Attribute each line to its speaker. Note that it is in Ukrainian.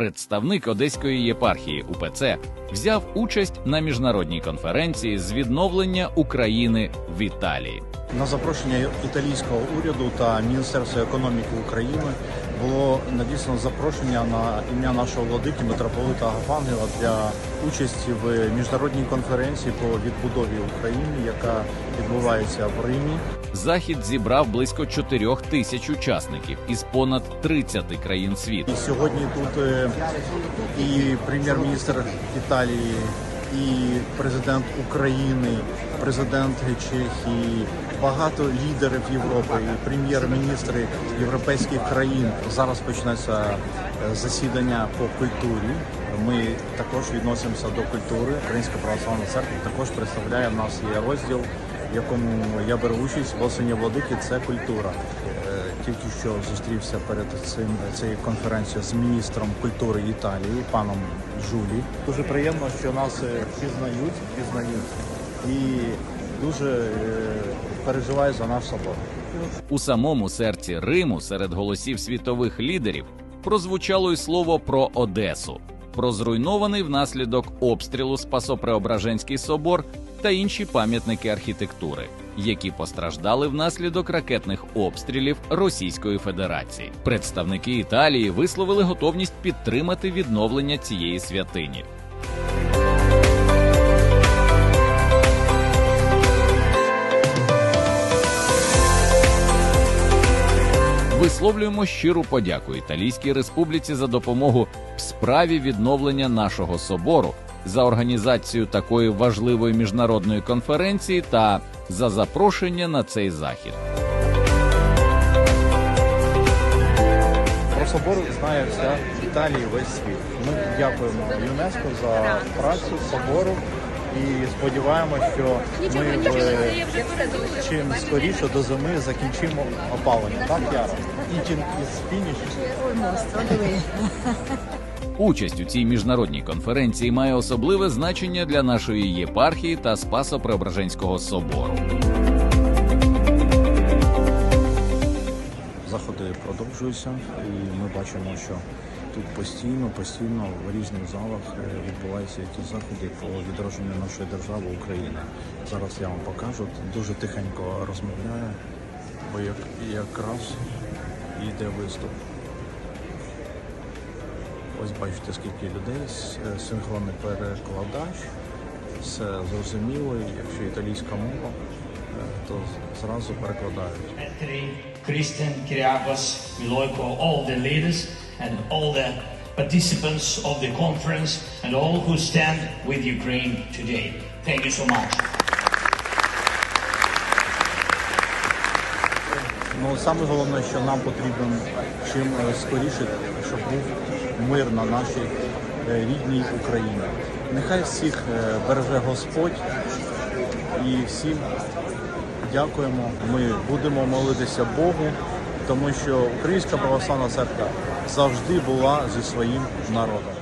Speaker 1: Представник Одеської єпархії УПЦ взяв участь на міжнародній конференції з відновлення України в Італії.
Speaker 2: На запрошення італійського уряду та Міністерства економіки України було надіслано запрошення на ім'я нашого владики митрополита Агафангела для участі в міжнародній конференції по відбудові України, яка відбувається в Римі.
Speaker 1: Захід зібрав близько 4 тисяч учасників із понад 30 країн світу.
Speaker 2: Сьогодні тут е, і прем'єр-міністр Італії, і президент України, президент Чехії, багато лідерів Європи, прем'єр-міністри європейських країн. Зараз почнеться е, засідання по культурі. Ми також відносимося до культури. Українська православна церква також представляє в нас є розділ, в якому я беру участь в владики. Це культура. Е, Тільки що зустрівся перед цим цією конференцією з міністром культури Італії, паном Жулі. Дуже приємно, що нас е, пізнають, пізнають і дуже е, переживаю за наш собор.
Speaker 1: У самому серці Риму серед голосів світових лідерів прозвучало й слово про Одесу, про зруйнований внаслідок обстрілу Спасопреображенський собор та інші пам'ятники архітектури, які постраждали внаслідок ракетних обстрілів Російської Федерації. Представники Італії висловили готовність підтримати відновлення цієї святині. Висловлюємо щиру подяку Італійській Республіці за допомогу в справі відновлення нашого собору, за організацію такої важливої міжнародної конференції та за запрошення на цей захід.
Speaker 2: Про собор знає вся Італія, весь світ. Ми дякуємо ЮНЕСКО за працю собору і сподіваємося, що ми в чим скоріше до зими закінчимо опалення. Так, Яра? Eating is finished.
Speaker 1: Участь у цій міжнародній конференції має особливе значення для нашої єпархії та Спасо-Преображенського собору.
Speaker 2: Заходи продовжуються, і ми бачимо, що тут постійно, постійно в різних залах е, відбуваються якісь заходи по відродженню нашої держави України. Зараз я вам покажу. Дуже тихенько розмовляю, бо якраз йде виступ. Ось бачите, скільки людей, с- е, синхронний перекладач, все зрозуміло, якщо італійська мова, е, то зразу перекладають.
Speaker 3: Christian, Kyriakos, Miloiko, all the leaders and all the participants of the conference and all who stand with Ukraine today. Thank you so much.
Speaker 2: Ну саме головне, що нам потрібно чим е, скоріше, щоб був мир на нашій е, рідній Україні. Нехай всіх е, береже Господь і всім дякуємо. Ми будемо молитися Богу, тому що Українська православна церква завжди була зі своїм народом.